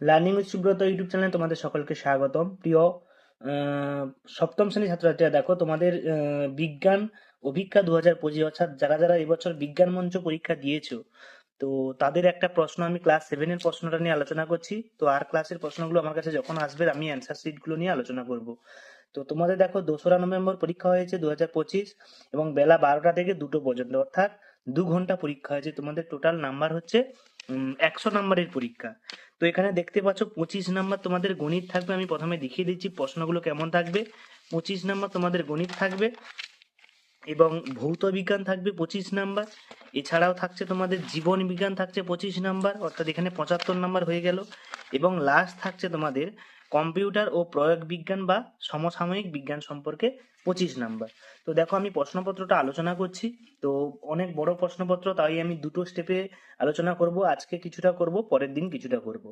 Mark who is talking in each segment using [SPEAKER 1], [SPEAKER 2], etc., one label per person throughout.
[SPEAKER 1] Learning with Subrata YouTube চ্যানেলে তোমাদের সকলকে স্বাগতম। প্রিয় সপ্তম শ্রেণির ছাত্রছাত্রীরা, দেখো, তোমাদের বিজ্ঞান অভিজ্ঞা দু হাজার পঁচিশ, অর্থাৎ যারা যারা এবছর বিজ্ঞান মঞ্চ পরীক্ষা দিয়েছ, তো তাদের একটা প্রশ্ন আমি ক্লাস সেভেনের প্রশ্নটা নিয়ে আলোচনা করছি। তো আর ক্লাসের প্রশ্নগুলো আমার কাছে যখন আসবে, আমি অ্যান্সার শিটগুলো নিয়ে আলোচনা করব। তো তোমাদের দেখো, দোসরা নভেম্বর পরীক্ষা হয়েছে দু হাজার পঁচিশ এবং বেলা বারোটা থেকে দুটো পর্যন্ত, অর্থাৎ দু ঘণ্টা পরীক্ষা হয়েছে। তোমাদের টোটাল নাম্বার হচ্ছে একশো নাম্বারের পরীক্ষা। তো এখানে দেখতে পাচ্ছ পঁচিশ নাম্বার তোমাদের গণিত থাকবে। আমি প্রথমে দেখিয়ে দিচ্ছি প্রশ্নগুলো কেমন থাকবে। পঁচিশ নাম্বার তোমাদের গণিত থাকবে এবং ভৌত বিজ্ঞান থাকবে পঁচিশ নাম্বার। এছাড়াও থাকছে তোমাদের জীবন বিজ্ঞান থাকছে পঁচিশ নাম্বার, অর্থাৎ এখানে পঁচাত্তর নাম্বার হয়ে গেল। এবং লাস্ট থাকছে তোমাদের কম্পিউটার ও প্রয়োগ বিজ্ঞান বা সমসাময়িক বিজ্ঞান সম্পর্কে পঁচিশ নাম্বার। তো দেখো, আমি প্রশ্নপত্রটা আলোচনা করছি। তো অনেক বড় প্রশ্নপত্র, তাই আমি দুটো স্টেপে আলোচনা করব। আজকে কিছুটা করব, পরের দিন কিছুটা করব।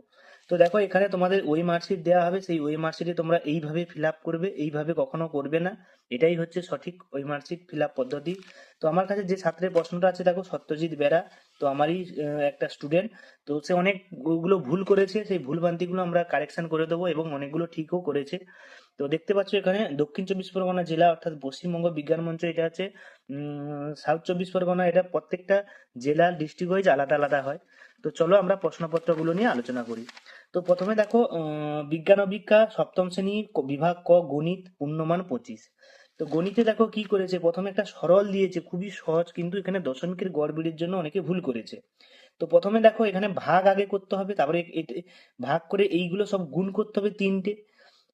[SPEAKER 1] তো দেখো, এখানে তোমাদের ওই মার্কশিট দেওয়া হবে, সেই ওই মার্কশিটে তোমরা এইভাবে ফিল করবে, এইভাবে কখনো করবে না। এটাই হচ্ছে সঠিক ওই মার্কশিট ফিল পদ্ধতি। তো আমার কাছে যে ছাত্রের প্রশ্নটা আছে, দেখো, সত্যজিৎ বেরা, তো আমারই একটা স্টুডেন্ট তো সে অনেক ওগুলো ভুল করেছে, সেই ভুল ভ্রান্তিগুলো আমরা কারেকশন করে দেবো এবং অনেকগুলো ঠিকও করেছে। তো দেখতে পাচ্ছ এখানে দক্ষিণ চব্বিশ পরগনা জেলা, অর্থাৎ পশ্চিমবঙ্গ বিজ্ঞান মঞ্চ এটা আছে। সাউথ চব্বিশ পরগনা এটা প্রত্যেকটা জেলার ডিস্ট্রিক্ট ওয়াইজ আলাদা আলাদা হয়। তো চলো আমরা প্রশ্নপত্রগুলো নিয়ে আলোচনা করি। তো প্রথমে দেখো বিজ্ঞান অভিজ্ঞা সপ্তম শ্রেণি বিভাগ ক, গণিত, পূর্ণমান পঁচিশ। তো গণিতে দেখো কি করেছে? প্রথমে একটা সরল দিয়েছে, খুবই সহজ, কিন্তু এখানে দশমিকের গড়বিড়ির জন্য অনেকে ভুল করেছে। তো প্রথমে দেখো, এখানে ভাগ আগে করতে হবে, তারপরে ভাগ করে এইগুলো সব গুণ করতে হবে তিনটে।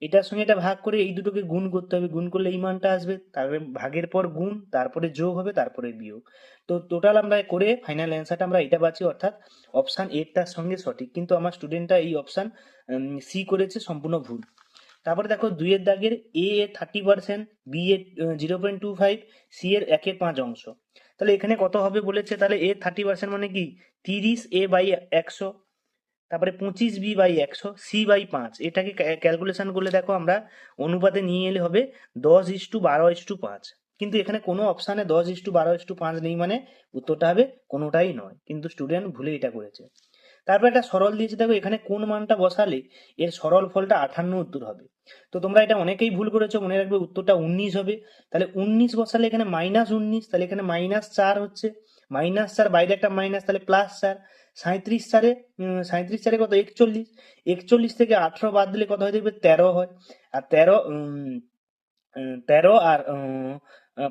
[SPEAKER 1] এটার সঙ্গে এটা ভাগ করে এই দুটোকে গুণ করতে হবে। গুণ করলে এই মানটা আসবে, তারপরে ভাগের পর গুণ, তারপরে যোগ হবে, তারপরে বিয়োগ। তো টোটাল আমরা করে ফাইনাল অ্যান্সারটা আমরা এটা পাচ্ছি, অর্থাৎ অপশান এটার সঙ্গে সঠিক। কিন্তু আমার স্টুডেন্টটা এই অপশান সি করেছে, সম্পূর্ণ ভুল। তারপরে দেখো দুইয়ের দাগের এ এর থার্টি পার্সেন্ট বি এর zero point two five C এর একের পাঁচ অংশ। তাহলে এখানে কত হবে বলেছে? তাহলে এ থার্টি পার্সেন্ট মানে কি? তিরিশ এ বাই একশো। তারপরে পঁচিশ বি বাই একশো, সি বাই পাঁচ। এটাকে ক্যালকুলেশন করলে দেখো আমরা অনুপাতে নিয়ে এলে হবে দশ ইস টু বারো ইস টু পাঁচ। কিন্তু এখানে কোনো অপশানে দশ ইস টু বারো ইস টু পাঁচ নেই মানে উত্তরটা হবে কোনোটাই নয়। কিন্তু স্টুডেন্ট ভুলে এটা করেছে। তারপর একটা সরল দিয়েছে, দেখো এখানে কোন মানটা বসালে এর সরল ফলটা আঠান্ন উত্তর হবে। তো তোমরা এটা অনেকেই ভুল করেছ, মনে রাখবে উত্তরটা উনিশ হবে। তাহলে উনিশ বসালে এখানে মাইনাস উনিশ, তাহলে এখানে মাইনাস চার হচ্ছে। মাইনাস চার, বাইরে একটা মাইনাস তাহলে প্লাস চার। সাঁত্রিশ চারে সাঁত্রিশ চারে কত? একচল্লিশ। একচল্লিশ থেকে আঠারো বাদ দিলে কত হয়ে দেখবে? তেরো হয়। আর তেরো তেরো আর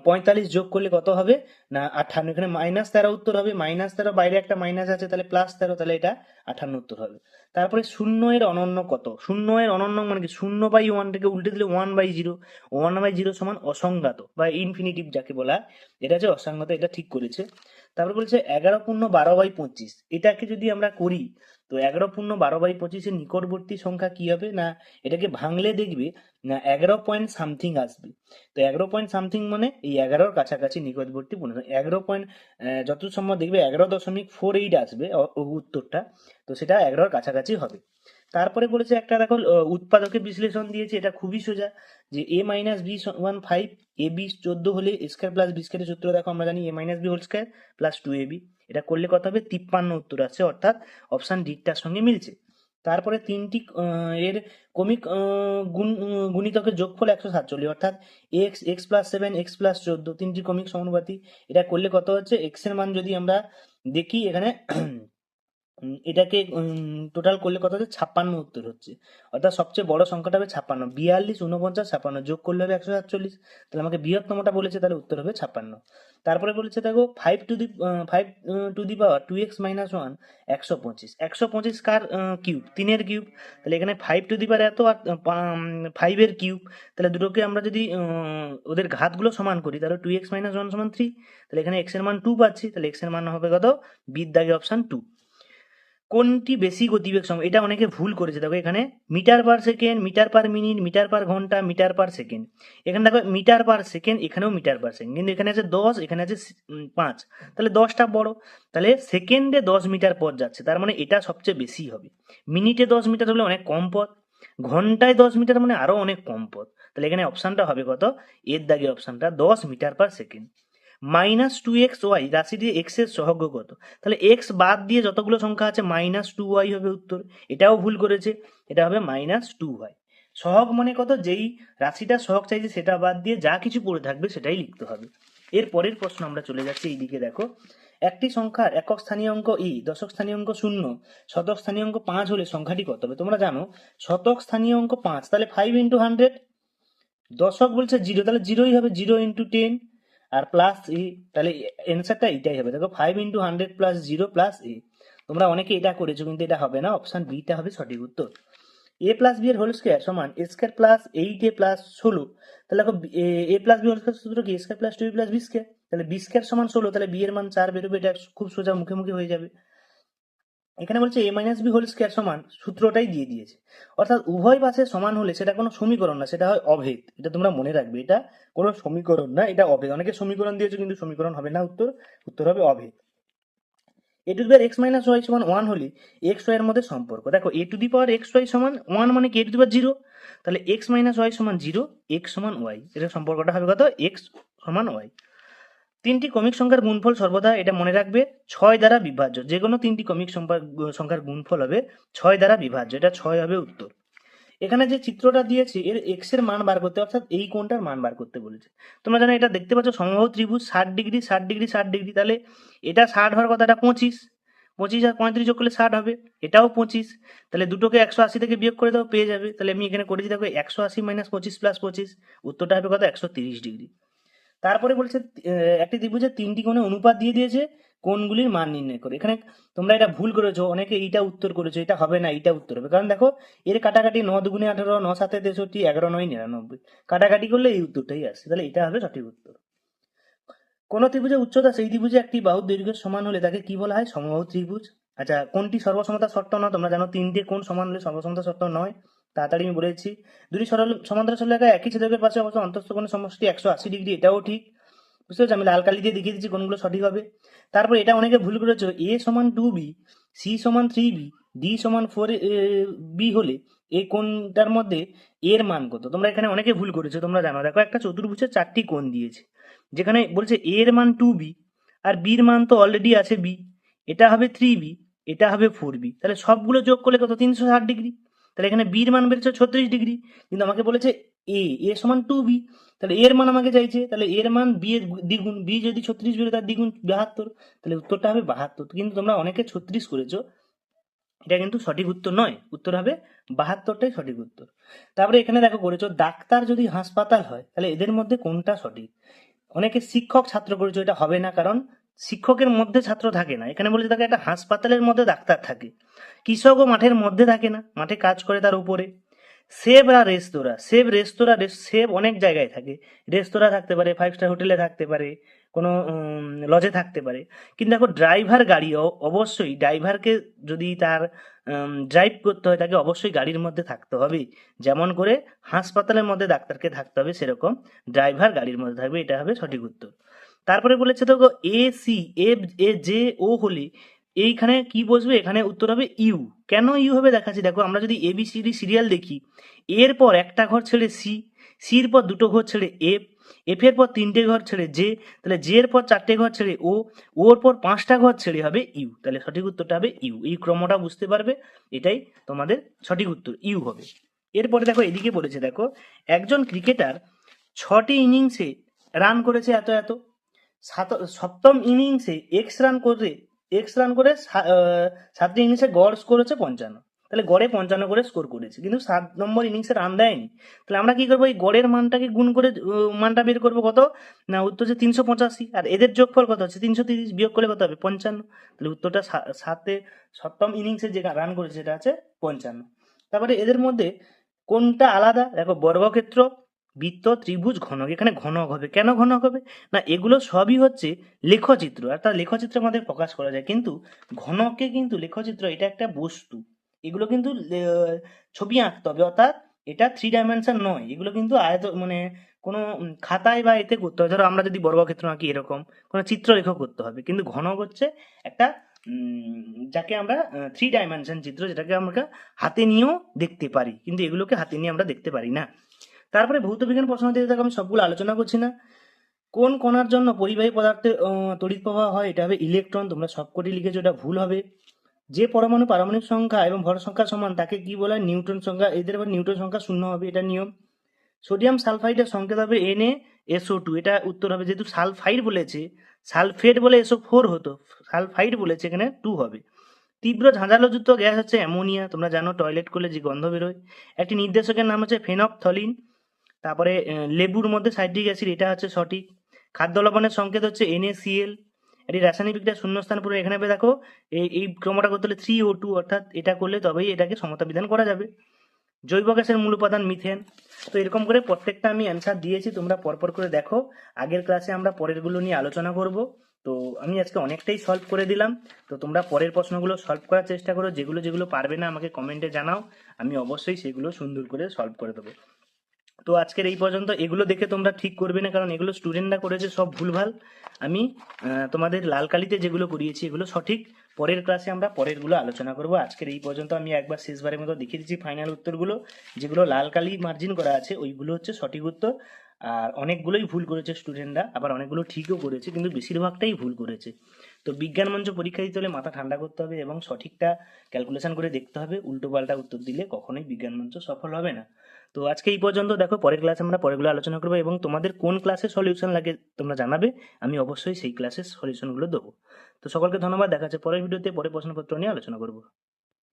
[SPEAKER 1] পঁয়তাল্লিশ যোগ করলে কত হবে? না, আঠান্ন। এখানে মাইনাস তেরো উত্তর হবে। মাইনাস তেরো, বাইরে একটা মাইনাস আছে, তাহলে প্লাস তেরো, তাহলে এটা আঠান্ন উত্তর হবে। তারপরে শূন্য এর অনন্য কত? শূন্য এর অনন্য মানে কি? শূন্য বাই ওয়ানটাকে উল্টে দিলে one by zero. One by zero সমান অসংজ্ঞাত বা ইনফিনিটিভ যাকে বলা এটা হচ্ছে অসংজ্ঞাত এটা ঠিক করেছে। তারপরে বলছে এগারো পূর্ণ বারো বাই পঁচিশ। এটাকে যদি আমরা করি, তো এগারো পূর্ণ বারো বাই পঁচিশের নিকটবর্তী সংখ্যা কি হবে? না, এটাকে ভাঙলে দেখবে, না, এগারো পয়েন্ট সামথিং আসবে। তো এগারো পয়েন্ট সামথিং মানে এই এগারোর কাছাকাছি নিকটবর্তী পূর্ণ। এগারো পয়েন্ট যত সম্ভব দেখবে, এগারো দশমিক ফোর এইট আসবে উত্তরটা। তো সেটা এগারোর কাছাকাছি হবে। তারপরে বলেছে একটা দেখো উৎপাদকের বিশ্লেষণ দিয়েছে, এটা খুবই সোজা, যে A minus B one five A B চোদ্দ হলে স্কোয়ার প্লাস বি স্কোয়ারের সূত্র দেখো, আমরা জানি A minus B whole square plus two A B এটা করলে কত হবে? তিপ্পান্ন উত্তর আসছে, অর্থাৎ অপশান ডিটার সঙ্গে মিলছে। তারপরে তিনটি এর কমিক গুণ গুণিতকের যোগফল একশো সাতচল্লিশ, অর্থাৎ x x plus seven x plus চোদ্দ, তিনটি কমিক সমানুপাতি এটা করলে কত হচ্ছে? এক্সের মান যদি আমরা দেখি এখানে এটাকে টোটাল করলে কত হচ্ছে? ছাপ্পান্ন উত্তর হচ্ছে। অর্থাৎ সবচেয়ে বড় সংখ্যাটা হবে ছাপ্পান্ন। বিয়াল্লিশ উনপঞ্চাশ ছাপ্পান্ন যোগ করলে হবে একশো সাতচল্লিশ। তাহলে আমাকে বৃহত্তমটা বলেছে, তাহলে উত্তর হবে ছাপ্পান্ন। তারপরে বলেছে, দেখো five to the five to the power two x minus one একশো পঁচিশ। একশো পঁচিশ কার কিউব তিনের কিউব তাহলে এখানে ফাইভ টু দি পাওয়ার এত, আর ফাইভের কিউব তাহলে দুটোকে আমরা যদি ওদের ঘাতগুলো সমান করি, তাহলে টু এক্স মাইনাস ওয়ান সমান থ্রি তাহলে এখানে এক্সের মান টু পাচ্ছি। তাহলে এক্সের মান হবে কত? বিদ্যাগে অপশান টু কোনটি বেশি গতিবেগ সম এটা অনেকে ভুল করেছে। দেখো এখানে metre per second, metre per minute, metre per ঘণ্টা, মিটার পার সেকেন্ড। এখানে দেখো মিটার পার সেকেন্ড, এখানেও মিটার পার সেকেন্ড। কিন্তু এখানে আছে দশ, এখানে আছে পাঁচ। তাহলে দশটা বড়। তাহলে সেকেন্ডে দশ মিটার পথ যাচ্ছে। তার মানে এটা সবচেয়ে বেশি হবে। মিনিটে দশ মিটার হলে অনেক কম পথ। ঘন্টায় দশ মিটার মানে আরও অনেক কম পথ। তাহলে এখানে অপশানটা হবে কত? এর দাগে অপশানটা দশ metre per second. Minus two x y রাশিটি এক্সের সহগ কত? তাহলে এক্স বাদ দিয়ে যতগুলো সংখ্যা আছে, মাইনাস টু ওয়াই হবে উত্তর। এটাও ভুল করেছে। এটা হবে মাইনাস টু ওয়াই। সহগ মানে কত? যেই রাশিটা সহগ চাইছে সেটা বাদ দিয়ে যা কিছু পড়ে থাকবে সেটাই লিখতে হবে। এর পরের প্রশ্ন আমরা চলে যাচ্ছি এইদিকে দেখো। একটি সংখ্যার একক স্থানীয় অঙ্ক ই, দশক স্থানীয় অঙ্ক শূন্য, শতক স্থানীয় অঙ্ক পাঁচ হলে সংখ্যাটি কত হবে? তোমরা জানো, শতক স্থানীয় অঙ্ক পাঁচ, তাহলে ফাইভ ইন্টু হান্ড্রেড দশক বলছে জিরো তাহলে জিরোই হবে জিরো ইন্টু টেন আর প্লাস ই তাহলে অ্যান্সারটা এটাই হবে। দেখো five into hundred plus zero plus A তোমরা অনেকে এটা করেছ, কিন্তু এটা হবে না। অপশান বিটা হবে সঠিক উত্তর। এ প্লাস বি এর হোল স্কোয়ার সমান A square plus eight A plus ষোলো। তাহলে দেখো A plus B whole square সূত্র কি? Square plus two plus B square তাহলে বি স্কোয়ার সমান ষোলো, তাহলে বি এর মান চার বেরোবে, এটা খুব সোজা মুখে মুখে হয়ে যাবে। এখানে বলছে A minus B whole square সমান সূত্রটাই দিয়ে দিয়েছে। অর্থাৎ উভয় পাশে সমান হলে সেটা কোনো সমীকরণ না, সেটা হয় অভেদ। এটা তোমরা মনে রাখবে, এটা কোনো সমীকরণ না, এটা অভেদ। অনেকে সমীকরণ দিয়েছে কিন্তু সমীকরণ হবে না, উত্তর উত্তর হবে অভেদ। A to the power x minus y সমান ওয়ান হলে এক্স ওয়াই এর মধ্যে সম্পর্ক। দেখো A to the power x y সমান ওয়ান মানে কি? A to the power zero তাহলে এক্স মাইনাস ওয়াই সমান জিরো এক্স সমান ওয়াই এটা সম্পর্কটা হবে কত? এক্স সমান ওয়াই তিনটি কমিক সংখ্যার গুণফল সর্বদা এটা মনে রাখবে, ছয় দ্বারা বিভাজ্য। যে কোনো তিনটি সংখ্যা- সংখ্যার গুণফল হবে ছয় দ্বারা বিভাজ্য। এটা ছয় হবে উত্তর। এখানে যে চিত্রটা দিয়েছে, এর এক্সের মান বার করতে, অর্থাৎ এই কোণটার মান বার করতে বলেছে। তোমরা জানো এটা দেখতে পাচ্ছ সমবাহু ত্রিভুজ, ষাট ডিগ্রি ষাট ডিগ্রি ষাট ডিগ্রি। তাহলে এটা ষাট হওয়ার কথা এটা পঁচিশ। পঁচিশ আর পঁয়ত্রিশ যোগ করলে ষাট হবে, এটাও পঁচিশ। তাহলে দুটোকে একশো আশি থেকে বিয়োগ করে দাও, পেয়ে যাবে। তাহলে আমি এখানে করেছি দেখো একশো আশি মাইনাস পঁচিশ প্লাস পঁচিশ, উত্তরটা হবে কত? একশো তিরিশ ডিগ্রি। তারপরে বলছে একটি ত্রিভুজের তিনটি কোণে অনুপাত দিয়ে দিয়েছে, কোণগুলির মান নির্ণয় করে। এখানে তোমরা এটা ভুল করেছ, অনেকে এইটা উত্তর করেছ, এটা হবে না, এইটা উত্তর হবে। কারণ দেখো, এর কাটাকাটি ন দুগুণে আঠারো, ন সাতে তেষট্টি, এগারো, নয়, নিরানব্বই। কাটাকাটি করলে এই উত্তরটাই আসে তাহলে এটা হবে সঠিক উত্তর। কোন ত্রিভুজের উচ্চতা, সেই ত্রিভুজে একটি বাহুর দৈর্ঘ্যের সমান হলে তাকে কি বলা হয়? সমবাহু ত্রিভুজ। আচ্ছা কোনটি সর্বসমতা শর্ত নয়, তোমরা জানো, তিনটে কোন সমান হলে সর্বসমতা শর্ত নয়। তাড়াতাড়ি আমি বলেছি দুটি সরল সমান্তরাল সরলরেখা একই ছেদকের পাশে অবশ্য অন্তস্থ কোণের সমষ্টি একশো আশি ডিগ্রি, এটাও ঠিক। বুঝতে পারছ? আমি লাল কালি দিয়ে দেখিয়ে দিচ্ছি কোনগুলো সঠিক হবে। তারপর এটা অনেকে ভুল করেছ, এ সমান টু বি সি সমান থ্রি বি ডি সমান ফোর বি হলে এই কোণটার মধ্যে এর মান কত? তোমরা এখানে অনেকে ভুল করেছ, তোমরা জানো। দেখো, একটা চতুর্ভুজের চারটি কোণ দিয়েছে। যেখানে বলছে এর মান টু বি আর বির মান তো অলরেডি আছে বি এটা হবে থ্রি বি এটা হবে ফোর বি তাহলে সবগুলো যোগ করলে কত? তিনশো ষাট ডিগ্রি। তাহলে এখানে বির মান বেড়েছে ছত্রিশ ডিগ্রি। কিন্তু আমাকে বলেছে এ এ সমান টু বি তাহলে এর মান আমাকে চাইছে, তাহলে এর মান বি এর দ্বিগুণ বি যদি ছত্রিশ বেরো তার দ্বিগুণ বাহাত্তর, তাহলে উত্তরটা হবে বাহাত্তর। কিন্তু তোমরা অনেকে ছত্রিশ করেছ, এটা কিন্তু সঠিক উত্তর নয়। উত্তর হবে বাহাত্তরটাই সঠিক উত্তর। তারপরে এখানে দেখো করেছ, ডাক্তার যদি হাসপাতাল হয়, তাহলে এদের মধ্যে কোনটা সঠিক? অনেকে শিক্ষক ছাত্র করেছ, এটা হবে না কারণ শিক্ষকের মধ্যে ছাত্র থাকে না। এখানে বলেছে তাকে একটা হাসপাতালের মধ্যে ডাক্তার থাকে। কৃষকও মাঠের মধ্যে থাকে না, মাঠে কাজ করে তার উপরে। সেব আর রেস্তোরাঁ, সেব রেস্তোরাঁ সেব অনেক জায়গায় থাকে। রেস্তোরাঁ থাকতে পারে ফাইভ স্টার হোটেলে থাকতে পারে, কোনো লজে থাকতে পারে। কিন্তু দেখো ড্রাইভার গাড়ি অবশ্যই ড্রাইভারকে যদি তার ড্রাইভ করতে হয়, তাকে অবশ্যই গাড়ির মধ্যে থাকতে হবে। যেমন করে হাসপাতালের মধ্যে ডাক্তারকে থাকতে হবে, সেরকম ড্রাইভার গাড়ির মধ্যে থাকবে, এটা হবে সঠিক উত্তর। তারপরে বলেছে দেখো A C F A J O হলে এইখানে কি বসবে? এখানে উত্তর হবে ইউ কেন ইউ হবে দেখাচ্ছি? দেখো আমরা যদি A B C D serial দেখি, এর পর একটা ঘর ছেড়ে সি সির পর দুটো ঘর ছেড়ে এফ এফ এর পর তিনটে ঘর ছেড়ে জে তাহলে জে এর পর চারটে ঘর ছেড়ে ও ওর পর পাঁচটা ঘর ছেড়ে হবে ইউ তাহলে সঠিক উত্তরটা হবে ইউ এই ক্রমটা বুঝতে পারবে, এটাই তোমাদের সঠিক উত্তর। ইউ হবে। এরপরে দেখো এদিকে বলেছে দেখো, একজন ক্রিকেটার ছটি ইনিংসে রান করেছে এত এত। সপ্তম ইনিংসে এক্স রান করে এক্স রান করে সাতটি ইনিংসে গড় স্কোর হচ্ছে পঞ্চান্ন। তাহলে গড়ে পঞ্চান্ন করে স্কোর করেছে, কিন্তু সাত নম্বর ইনিংসে রান দেয়নি। তাহলে আমরা কি করব? এই গড়ের মানটাকে গুণ করে মানটা বের করব কত? না, উত্তর হচ্ছে তিনশো পঁচাশি। আর এদের যোগফল কত হচ্ছে? তিনশো তিরিশ বিয়োগ করলে কত হবে? পঞ্চান্ন। তাহলে উত্তরটা সাতে, সপ্তম ইনিংসে যে রান করেছে সেটা আছে পঞ্চান্ন। তারপরে এদের মধ্যে কোনটা আলাদা? দেখো বর্গক্ষেত্র বৃত্ত, ত্রিভুজ, ঘনক। এখানে ঘনক হবে। কেন ঘনক হবে? না, এগুলো সবই হচ্ছে লেখচিত্র। অর্থাৎ লেখচিত্র আমাদের প্রকাশ করা যায়। কিন্তু ঘনকে কিন্তু লেখচিত্র, এটা একটা বস্তু। এগুলো কিন্তু ছবি আঁকতে হবে। অর্থাৎ এটা থ্রি ডাইমেনশন নয়। এগুলো কিন্তু আয়ত মানে কোনো খাতায় বা এতে করতে হবে। ধরো, আমরা যদি বর্গক্ষেত্র আঁকি এরকম, কোনো চিত্ররেখ করতে হবে। কিন্তু ঘনক হচ্ছে একটা যাকে আমরা থ্রি ডাইমেনশন চিত্র, যেটাকে আমরা হাতে নিয়েও দেখতে পারি। কিন্তু এগুলোকে হাতে নিয়ে আমরা দেখতে পারি না। তারপরে ভৌত বিজ্ঞান প্রশ্ন দিয়ে দেখো আমি সবগুলো আলোচনা করছি না, কোন কণার জন্য পরিবাহী পদার্থে তড়িৎ প্রবাহ হয়, এটা হবে ইলেকট্রন, তোমরা সবকটি লিখেছো, এটা ভুল হবে। যে পরমাণু পারমাণবিক সংখ্যা এবং ভর সংখ্যা সমান, তাকে কি বলা? হয় সংখ্যা, এদের আবার নিউটন সংখ্যা শূন্য হবে, এটা নিয়ম। সোডিয়াম সালফাইডের সংকেত হবে এন এ এসও টু এটা উত্তর হবে, যেহেতু সালফাইড বলেছে, সালফেট বলে এসও ফোর হতো, সালফাইড বলেছে, এখানে টু হবে। তীব্র ঝাঁঝালোযুক্ত গ্যাস হচ্ছে অ্যামোনিয়া, তোমরা জানো, টয়লেট করলে যে গন্ধ বেরোয়। একটি নির্দেশকের নাম হচ্ছে ফেনপথলিন তারপরে লেবুর মধ্যে সাইট্রিক অ্যাসিড, এটা হচ্ছে সঠিক। খাদ্য লবণের সংকেত হচ্ছে NaCl এটি রাসায়নিক বিক্রিয়া শূন্যস্থান পুরো এখানে পেয়ে দেখো এই এই ক্রমটা করতে হলে থ্রি ও টু অর্থাৎ এটা করলে তবেই এটাকে সমতা বিধান করা যাবে। জৈব গ্যাসের মূল উপাদান মিথেন তো এরকম করে প্রত্যেকটা আমি অ্যান্সার দিয়েছি, তোমরা পরপর করে দেখো। আগের ক্লাসে আমরা পরেরগুলো নিয়ে আলোচনা করব। তো আমি আজকে অনেকটাই সলভ করে দিলাম। তো তোমরা পরের প্রশ্নগুলো সলভ করার চেষ্টা করো, যেগুলো যেগুলো পারবে না আমাকে কমেন্টে জানাও। আমি অবশ্যই সেগুলো সুন্দর করে সলভ করে দেবো। তো আজকের এই পর্যন্ত। এগুলো দেখে তোমরা ঠিক করবে না, কারণ এগুলো স্টুডেন্টরা করেছে, সব ভুলভাল। আমি তোমাদের লাল কালিতে যেগুলো করিয়েছি, এগুলো সঠিক। পরের ক্লাসে আমরা পরেরগুলো আলোচনা করব। আজকের এই পর্যন্ত আমি একবার শেষবারের মতো দেখিয়ে দিচ্ছি ফাইনাল উত্তরগুলো। যেগুলো লাল কালি মার্জিন করা আছে, ওইগুলো হচ্ছে সঠিক উত্তর। আর অনেকগুলোই ভুল করেছে স্টুডেন্টরা আবার অনেকগুলো ঠিকও করেছে, কিন্তু বেশিরভাগটাই ভুল করেছে। তো বিজ্ঞান মঞ্চ পরীক্ষা দিতে হলে মাথা ঠান্ডা করতে হবে এবং সঠিকটা ক্যালকুলেশন করে দেখতে হবে। উল্টো পাল্টা উত্তর দিলে কখনোই বিজ্ঞান মঞ্চ সফল হবে না। তো আজকে এই পর্যন্ত, দেখো, পরের ক্লাসে আমরা পরেরগুলো আলোচনা করব এবং তোমাদের কোন ক্লাসে সলিউশন লাগে তোমরা জানাবে, আমি অবশ্যই সেই ক্লাসের সলিউশনগুলো দেবো। তো সকলকে ধন্যবাদ, দেখা যাচ্ছে পরের ভিডিওতে পরে প্রশ্নপত্র নিয়ে আলোচনা করব।